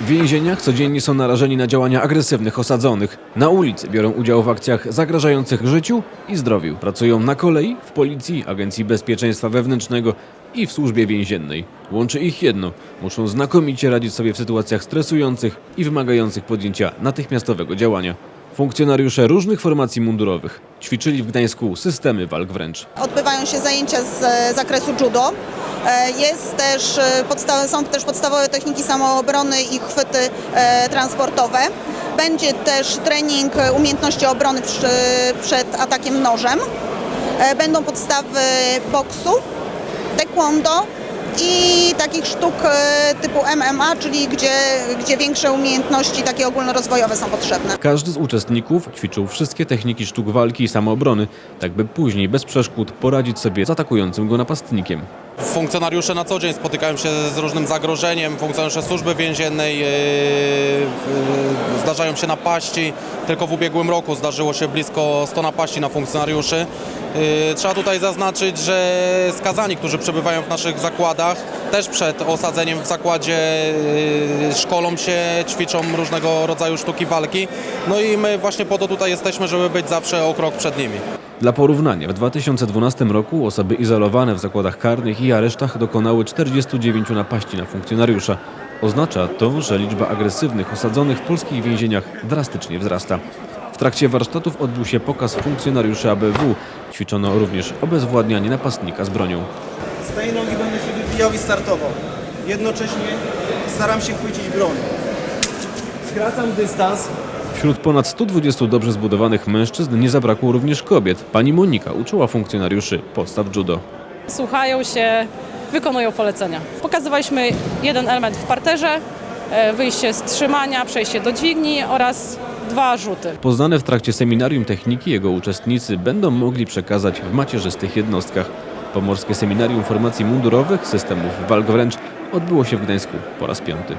W więzieniach codziennie są narażeni na działania agresywnych osadzonych. Na ulicy biorą udział w akcjach zagrażających życiu i zdrowiu. Pracują na kolei, w policji, Agencji Bezpieczeństwa Wewnętrznego i w służbie więziennej. Łączy ich jedno. Muszą znakomicie radzić sobie w sytuacjach stresujących i wymagających podjęcia natychmiastowego działania. Funkcjonariusze różnych formacji mundurowych ćwiczyli w Gdańsku systemy walk wręcz. Odbywają się zajęcia z zakresu judo. E, Jest też, e, są też podstawowe techniki samoobrony i chwyty e, transportowe. Będzie też trening umiejętności obrony przy, przed atakiem nożem. Będą podstawy boksu, taekwondo i takich sztuk e, typu MMA, czyli gdzie, gdzie większe umiejętności takie ogólnorozwojowe są potrzebne. Każdy z uczestników ćwiczył wszystkie techniki sztuk walki i samoobrony, tak by później bez przeszkód poradzić sobie z atakującym go napastnikiem. Funkcjonariusze na co dzień spotykają się z różnym zagrożeniem, funkcjonariusze służby więziennej, yy, yy, zdarzają się napaści. Tylko w ubiegłym roku zdarzyło się blisko 100 napaści na funkcjonariuszy. Yy, Trzeba tutaj zaznaczyć, że skazani, którzy przebywają w naszych zakładach, też przed osadzeniem w zakładzie yy, szkolą się, ćwiczą różnego rodzaju sztuki walki. No i my właśnie po to tutaj jesteśmy, żeby być zawsze o krok przed nimi. Dla porównania, w 2012 roku osoby izolowane w zakładach karnych i aresztach dokonały 49 napaści na funkcjonariusza. Oznacza to, że liczba agresywnych osadzonych w polskich więzieniach drastycznie wzrasta. W trakcie warsztatów odbył się pokaz funkcjonariuszy ABW. Ćwiczono również obezwładnianie napastnika z bronią. Z tej nogi będę się wybijał i startował. Jednocześnie staram się chwycić broń. Skracam dystans. Wśród ponad 120 dobrze zbudowanych mężczyzn nie zabrakło również kobiet. Pani Monika uczyła funkcjonariuszy podstaw judo. słuchają się, wykonują polecenia. Pokazywaliśmy jeden element w parterze, e, wyjście z trzymania, przejście do dźwigni oraz dwa rzuty. Poznane w trakcie seminarium techniki jego uczestnicy będą mogli przekazać w macierzystych jednostkach. Pomorskie Seminarium Formacji Mundurowych Systemów Walk Wręcz odbyło się w Gdańsku po raz piąty.